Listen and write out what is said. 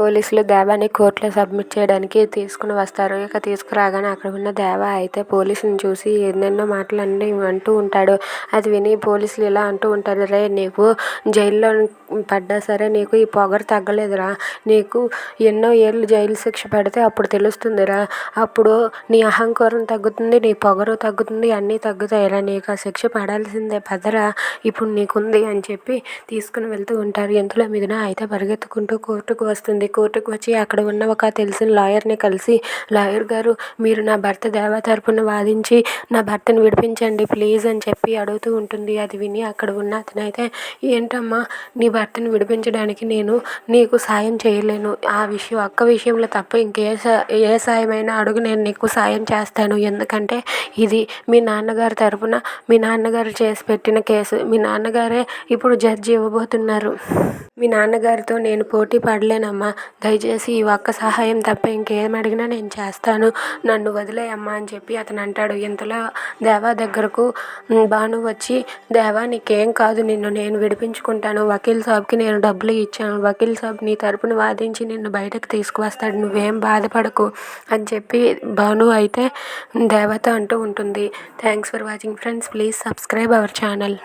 పోలీసులు దేవాని కోర్టులో సబ్మిట్ చేయడానికి తీసుకుని వస్తారు. ఇక తీసుకురాగానే అక్కడ ఉన్న దేవా అయితే పోలీసుని చూసి ఎన్నెన్నో మాటలు అన్నీ అంటూ ఉంటాడు. అది విని పోలీసులు ఇలా అంటూ ఉంటారు రే నీకు జైల్లో పడ్డా సరే నీకు ఈ పొగరు తగ్గలేదురా. నీకు ఎన్నో ఏళ్ళు జైలు శిక్ష పెడితే అప్పుడు తెలుస్తుందిరా. అప్పుడు నీ అహంకారం తగ్గుతుంది నీ పొగరు తగ్గుతుంది అన్నీ తగ్గుతాయిరా. నీకు ఆ శిక్ష పడాల్సిందే పదరా. ఇప్పుడు నీకుంది అని చెప్పి తీసుకుని వెళ్తూ ఉంటారు. ఇంతలో మీదన అయితే పరిగెత్తుకుంటూ కోర్టుకు వస్తుంది. కోర్టుకు వచ్చి అక్కడ ఉన్న ఒక తెలిసిన లాయర్ని కలిసి లాయర్ గారు మీరు నా భర్త దేవా తరపున వాదించి నా భర్తను విడిపించండి ప్లీజ్ అని చెప్పి అడుగుతూ ఉంటుంది. అది విని అక్కడ ఉన్న అతనైతే ఏంటమ్మా నీ భర్తను విడిపించడానికి నేను నీకు సాయం చేయలేను. ఆ విషయం అక్క విషయంలో తప్ప ఇంకే సా ఏ సాయమైనా అడుగు నేను నీకు సాయం చేస్తాను. ఎందుకంటే ఇది మీ నాన్నగారి తరపున మీ నాన్నగారు చేసి పెట్టిన కేసు. మీ నాన్నగారే ఇప్పుడు జడ్జి ఇవ్వబోతున్నారు. మీ నాన్నగారితో నేను పోటీ పడలేనమ్మా. దయచేసి ఈ ఒక్క సహాయం తప్ప ఇంకేం అడిగినా నేను చేస్తాను. నన్ను వదిలేయమ్మా అని చెప్పి అతను అంటాడు. ఇంతలో దేవా దగ్గరకు భాను వచ్చి దేవా నీకేం కాదు. నిన్ను నేను విడిపించుకుంటాను. వకీల్ సాబ్కి నేను డబ్బులు ఇచ్చాను. వకీల్ సాబ్ నీ తరపున వాదించి నిన్ను బయటకు తీసుకువస్తాడు. నువ్వేం బాధపడకు అని చెప్పి భాను అయితే దేవత అంటూ ఉంటుంది. Thanks for watching friends. Please subscribe our channel.